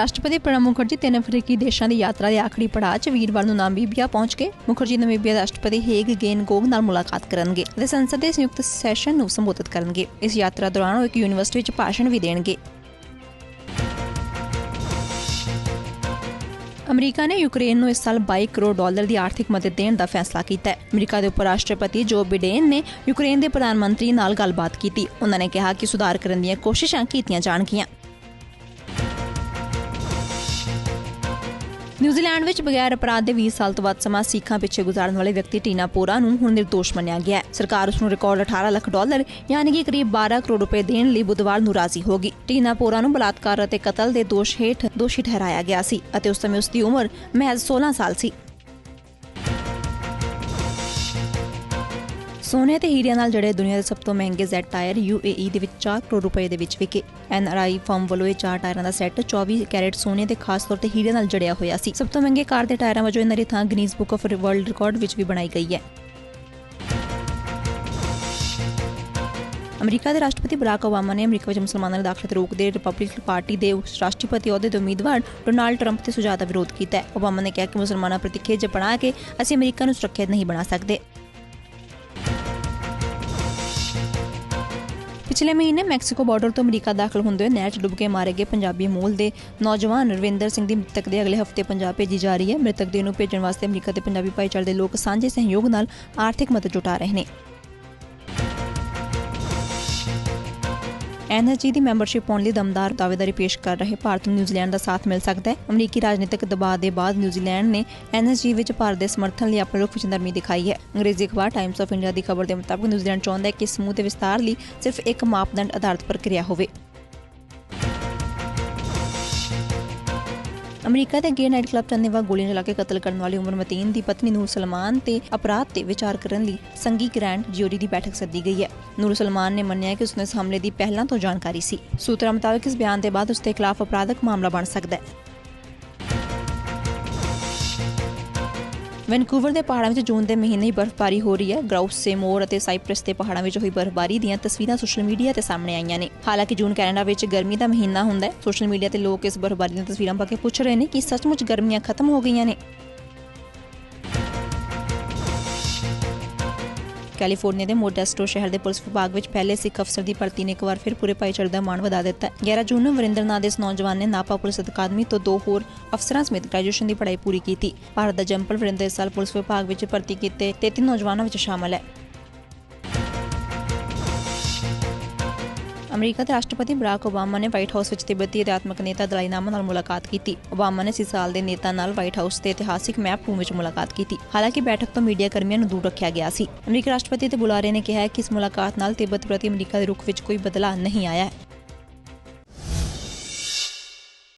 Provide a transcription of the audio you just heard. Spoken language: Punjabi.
ਰਾਸ਼ਟਰਪਤੀ ਪ੍ਰਣਬ ਮੁਖਰਜੀ ਤਿੰਨ ਅਫਰੀਕੀ ਦੇਸ਼ਾਂ ਦੀ ਯਾਤਰਾ ਦੇ ਆਖਰੀ ਪੜਾਅ 'ਚ ਵੀਰਵਾਰ ਨੂੰ ਨਾਮੀਬੀਆ ਪਹੁੰਚ ਕੇ ਮੁਖਰਜੀ ਨਮੀਬੀਆ ਰਾਸ਼ਟਰਪਤੀ ਹੇਗ ਗੇਨ ਨਾਲ ਮੁਲਾਕਾਤ ਕਰਨਗੇ ਅਤੇ ਸੰਸਦ ਦੇ ਸੰਯੁਕਤ ਸੈਸ਼ਨ ਨੂੰ ਸੰਬੋਧਿਤ ਕਰਨਗੇ। ਇਸ ਯਾਤਰਾ ਦੌਰਾਨ ਉਹ ਇੱਕ ਯੂਨੀਵਰਸਿਟੀ ਵਿੱਚ ਭਾਸ਼ਣ ਵੀ ਦੇਣਗੇ। ਅਮਰੀਕਾ ਨੇ ਯੂਕਰੇਨ ਨੂੰ ਇਸ ਸਾਲ 22 ਕਰੋੜ ਡਾਲਰ ਦੀ ਆਰਥਿਕ ਮਦਦ ਦੇਣ ਦਾ ਫੈਸਲਾ ਕੀਤਾ ਹੈ। ਅਮਰੀਕਾ ਦੇ ਉਪ ਰਾਸ਼ਟਰਪਤੀ ਜੋ ਬਿਡੇਨ ਨੇ ਯੂਕਰੇਨ ਦੇ ਪ੍ਰਧਾਨ ਮੰਤਰੀ ਨਾਲ ਗੱਲਬਾਤ ਕੀਤੀ। ਉਹਨਾਂ ਨੇ ਕਿਹਾ ਕਿ ਸੁਧਾਰ ਕਰਨ ਦੀਆਂ ਕੋਸ਼ਿਸ਼ਾਂ ਕੀਤੀਆਂ ਜਾਣਗੀਆਂ। ਨਿਊਜ਼ੀਲੈਂਡ ਵਿੱਚ ਬਗੈਰ ਅਪਰਾਧ ਦੇ 20 ਸਾਲ ਤੋਂ ਵੱਧ ਸਮਾਂ ਸਿੱਖਾਂ ਪਿੱਛੇ ਗੁਜ਼ਾਰਨ ਵਾਲੇ ਵਿਅਕਤੀ ਟੀਨਾ ਪੋਰਾ ਨੂੰ ਹੁਣ ਨਿਰਦੋਸ਼ ਮੰਨਿਆ ਗਿਆ ਹੈ। ਸਰਕਾਰ ਉਸ ਨੂੰ ਰਿਕਾਰਡ 18 ਲੱਖ ਡਾਲਰ, ਯਾਨੀ ਕਿ ਕਰੀਬ 12 ਕਰੋੜ ਰੁਪਏ ਦੇਣ ਲਈ ਬੁੱਧਵਾਰ ਨੂੰ ਰਾਜ਼ੀ ਹੋ ਗਈ। ਟੀਨਾ ਪੋਰਾ ਨੂੰ ਬਲਾਤਕਾਰ ਅਤੇ ਕਤਲ ਦੇ ਦੋਸ਼ ਹੇਠ ਦੋਸ਼ੀ ਠਹਿਰਾਇਆ ਗਿਆ ਸੀ ਅਤੇ ਉਸ ਸਮੇਂ ਉਸ ਦੀ ਉਮਰ ਮਹਿਜ਼ 16 ਸਾਲ ਸੀ। ਸੋਨੇ ਤੇ ਹੀਰਿਆਂ ਨਾਲ ਜੜੇ ਦੁਨੀਆ ਦੇ ਸਭ ਤੋਂ ਮਹਿੰਗੇ ਜ਼ੈਡ ਟਾਇਰ UAE ਦੇ ਵਿੱਚ 4 ਕਰੋੜ ਰੁਪਏ ਦੇ ਵਿੱਚ ਵਿਕੇ। NRI ਫਰਮ ਵੱਲੋਂ ਇਹ ਚਾਰ ਟਾਇਰਾਂ ਦਾ ਸੈੱਟ 24 ਕੈਰੇਟ ਸੋਨੇ ਤੇ ਖਾਸ ਤੌਰ ਤੇ ਹੀਰੇ ਨਾਲ ਜੜਿਆ ਹੋਇਆ ਸੀ। ਸਭ ਤੋਂ ਮਹਿੰਗੇ ਕਾਰ ਦੇ ਟਾਇਰਾਂ ਵਜੋਂ ਇਹਨਾਂ ਦੀ ਥਾਂ Guinness book of world record ਵਿੱਚ ਵੀ ਬਣਾਈ ਗਈ ਹੈ। ਅਮਰੀਕਾ ਦੇ ਰਾਸ਼ਟਰਪਤੀ ਬਰਾਕ ਓਬਾਮਾ ਨੇ ਅਮਰੀਕਾ ਵਿੱਚ ਮੁਸਲਮਾਨਾਂ ਦੇ ਦਾਖਲੇ ਤੇ ਰੋਕਦੇ ਰਿਪਬਲਿਕਨ ਪਾਰਟੀ ਦੇ ਉਸ ਰਾਸ਼ਟਰਪਤੀ ਅਹੁਦੇ ਦੇ ਉਮੀਦਵਾਰ ਡੋਨਾਲਡ ਟਰੰਪ ਦੇ ਸੁਝਾਅ ਦਾ ਵਿਰੋਧ ਕੀਤਾ ਹੈ। ਓਬਾਮਾ ਨੇ ਕਿਹਾ ਕਿ ਮੁਸਲਮਾਨਾਂ ਪ੍ਰਤੀ ਖੇਜ ਬਣਾ ਕੇ ਅਸੀਂ ਅਮਰੀਕਾ ਨੂੰ ਸੁਰੱਖਿਅਤ ਨਹੀਂ ਬਣਾ ਸਕਦੇ। ਪਿਛਲੇ ਮਹੀਨੇ ਮੈਕਸੀਕੋ ਬਾਰਡਰ ਤੋਂ ਅਮਰੀਕਾ ਦਾਖਲ ਹੁੰਦੇ ਹੋਏ ਨਹਿਰ 'ਚ ਡੁੱਬ ਕੇ ਮਾਰੇ ਗਏ ਪੰਜਾਬੀ ਮੂਲ ਦੇ ਨੌਜਵਾਨ ਰਵਿੰਦਰ ਸਿੰਘ ਦੀ ਮ੍ਰਿਤਕ ਦੇ ਅਗਲੇ ਹਫ਼ਤੇ ਪੰਜਾਬ ਭੇਜੀ ਜਾ ਰਹੀ ਹੈ। ਮ੍ਰਿਤਕ ਦੇ ਨੂੰ ਭੇਜਣ ਵਾਸਤੇ ਅਮਰੀਕਾ ਦੇ ਪੰਜਾਬੀ ਭਾਈਚਾਰੇ ਦੇ ਲੋਕ ਸਾਂਝੇ ਸਹਿਯੋਗ ਨਾਲ ਆਰਥਿਕ ਮਦਦ ਜੁਟਾ ਰਹੇ ਨੇ। ਐਨਐਸਜੀ ਦੀ ਮੈਂਬਰਸ਼ਿਪ ਪਾਉਣ ਲਈ ਦਮਦਾਰ ਦਾਅਵੇਦਾਰੀ ਪੇਸ਼ ਕਰ ਰਹੇ ਭਾਰਤ ਨੂੰ ਨਿਊਜ਼ੀਲੈਂਡ ਦਾ ਸਾਥ ਮਿਲ ਸਕਦਾ ਹੈ। ਅਮਰੀਕੀ ਰਾਜਨੀਤਿਕ ਦਬਾਅ ਦੇ ਬਾਅਦ ਨਿਊਜ਼ੀਲੈਂਡ ਨੇ ਐਨਐਸਜੀ ਵਿੱਚ ਭਾਰਤ ਦੇ ਸਮਰਥਨ ਲਈ ਆਪਣੇ ਰੁਖ ਵਿੱਚ ਦਿਖਾਈ ਹੈ। ਅੰਗਰੇਜ਼ੀ ਅਖਬਾਰ ਟਾਈਮਸ ਆਫ ਇੰਡੀਆ ਦੀ ਖਬਰ ਦੇ ਮੁਤਾਬਕ ਨਿਊਜ਼ੀਲੈਂਡ ਚਾਹੁੰਦਾ ਹੈ ਕਿ ਸਮੂਹ ਦੇ ਵਿਸਤਾਰ ਲਈ ਸਿਰਫ ਇੱਕ ਮਾਪਦੰਡ ਆਧਾਰਿਤ ਪ੍ਰਕਿਰਿਆ ਹੋਵੇ। ਅਮਰੀਕਾ ਦੇ ਗੇ ਨਾਈਟ ਕਲੱਬ ਚੰਨੇਵਾ ਗੋਲੀਆਂ ਚਲਾ ਕੇ ਕਤਲ ਕਰਨ ਵਾਲੇ ਉਮਰ ਮਤੀਨ ਦੀ ਪਤਨੀ ਨੂਰ ਸਲਮਾਨ ਤੇ ਅਪਰਾਧ ਤੇ ਵਿਚਾਰ ਕਰਨ ਲਈ ਸੰਗੀ ਗ੍ਰੈਂਡ ਜਿਊਰੀ ਦੀ ਬੈਠਕ ਸੱਦੀ ਗਈ ਹੈ। ਨੂਰ ਸਲਮਾਨ ਨੇ ਮੰਨਿਆ ਕਿ ਉਸਨੇ ਇਸ ਹਮਲੇ ਦੀ ਪਹਿਲਾਂ ਤੋਂ ਜਾਣਕਾਰੀ ਸੀ। ਸੂਤਰਾਂ ਮੁਤਾਬਕ ਇਸ ਬਿਆਨ ਦੇ ਬਾਅਦ ਉਸ ਦੇ ਖਿਲਾਫ ਅਪਰਾਧਕ ਮਾਮਲਾ ਬਣ ਸਕਦਾ ਹੈ। ਵੈਨਕੂਵਰ ਦੇ ਪਹਾੜਾਂ ਵਿੱਚ ਜੂਨ ਦੇ ਮਹੀਨੇ ਹੀ ਬਰਫ਼ਬਾਰੀ ਹੋ ਰਹੀ ਹੈ। ਗਰਾਊਸ ਸੇਮੋਰ ਅਤੇ ਸਾਈਪ੍ਰਸ ਦੇ ਪਹਾੜਾਂ ਵਿੱਚ ਹੋਈ ਬਰਫ਼ਬਾਰੀ ਦੀਆਂ ਤਸਵੀਰਾਂ ਸੋਸ਼ਲ ਮੀਡੀਆ ਤੇ ਸਾਹਮਣੇ ਆਈਆਂ ਨੇ। ਹਾਲਾਂਕਿ ਜੂਨ ਕੈਨੇਡਾ ਵਿੱਚ ਗਰਮੀ ਦਾ ਮਹੀਨਾ ਹੁੰਦਾ ਹੈ। ਸੋਸ਼ਲ ਮੀਡੀਆ ਤੇ ਲੋਕ ਇਸ ਬਰਫ਼ਬਾਰੀ ਦੀਆਂ ਤਸਵੀਰਾਂ ਪਾ ਕੇ ਪੁੱਛ ਰਹੇ ਨੇ ਕਿ ਸੱਚਮੁੱਚ ਗਰਮੀਆਂ ਖਤਮ ਹੋ ਗਈਆਂ ਨੇ। ਕੈਲੀਫੋਰਨੀਆ ਦੇ ਮੋਡੈਸਟੋ ਸ਼ਹਿਰ ਦੇ ਪੁਲਿਸ ਵਿਭਾਗ ਵਿੱਚ ਪਹਿਲੇ ਸਿੱਖ ਅਫਸਰ ਦੀ ਭਰਤੀ ਨੇ ਇੱਕ ਵਾਰ ਫਿਰ ਪੂਰੇ ਭਾਈਚਾਰੇ ਦਾ ਮਾਣ ਵਧਾ ਦਿੱਤਾ ਹੈ। 11 ਜੂਨ ਨੂੰ ਵਰਿੰਦਰ ਨਾਂ ਦੇ ਇਸ ਨੌਜਵਾਨ ਨੇ ਨਾਪਾ ਪੁਲਿਸ ਅਕਾਦਮੀ ਤੋਂ ਦੋ ਹੋਰ ਅਫਸਰਾਂ ਸਮੇਤ ਗ੍ਰੈਜੂਏਸ਼ਨ ਦੀ ਪੜ੍ਹਾਈ ਪੂਰੀ ਕੀਤੀ। ਭਾਰਤ ਦਾ ਜੰਪਲ ਵਰਿੰਦਰ ਇਸ ਸਾਲ ਪੁਲਿਸ ਵਿਭਾਗ ਵਿੱਚ ਭਰਤੀ ਕੀਤੇ 33 ਨੌਜਵਾਨਾਂ ਵਿੱਚ ਸ਼ਾਮਲ ਹੈ। ਅਮਰੀਕਾ ਦੇ ਰਾਸ਼ਟਰਪਤੀ ਬਰਾਕ ਓਬਾਮਾ ਨੇ ਵਾਈਟ ਹਾਊਸ ਵਿੱਚ ਤਿੱਬਤੀ ਅਧਿਆਤਮਕ ਨੇਤਾ ਦਲਾਈ ਲਾਮਾ ਨਾਲ ਮੁਲਾਕਾਤ ਕੀਤੀ। ਓਬਾਮਾ ਨੇ ਸਿਸਾਲ ਦੇ ਨੇਤਾ ਨਾਲ ਵਾਈਟ ਹਾਊਸ ਦੇ ਇਤਿਹਾਸਿਕ ਮੈਪ ਰੂਮ ਵਿੱਚ ਮੁਲਾਕਾਤ ਕੀਤੀ। ਹਾਲਾਂਕਿ ਬੈਠਕ ਤੋਂ ਮੀਡੀਆ ਕਰਮੀਆਂ ਨੂੰ ਦੂਰ ਰੱਖਿਆ ਗਿਆ ਸੀ। ਅਮਰੀਕੀ ਰਾਸ਼ਟਰਪਤੀ ਦੇ ਬੁਲਾਰੇ ਨੇ ਕਿਹਾ ਕਿ ਇਸ ਮੁਲਾਕਾਤ ਨਾਲ ਤਿੱਬਤ ਪ੍ਰਤੀ ਅਮਰੀਕਾ ਦੇ ਰੁਖ ਵਿੱਚ ਕੋਈ ਬਦਲਾਅ ਨਹੀਂ ਆਇਆ ਹੈ।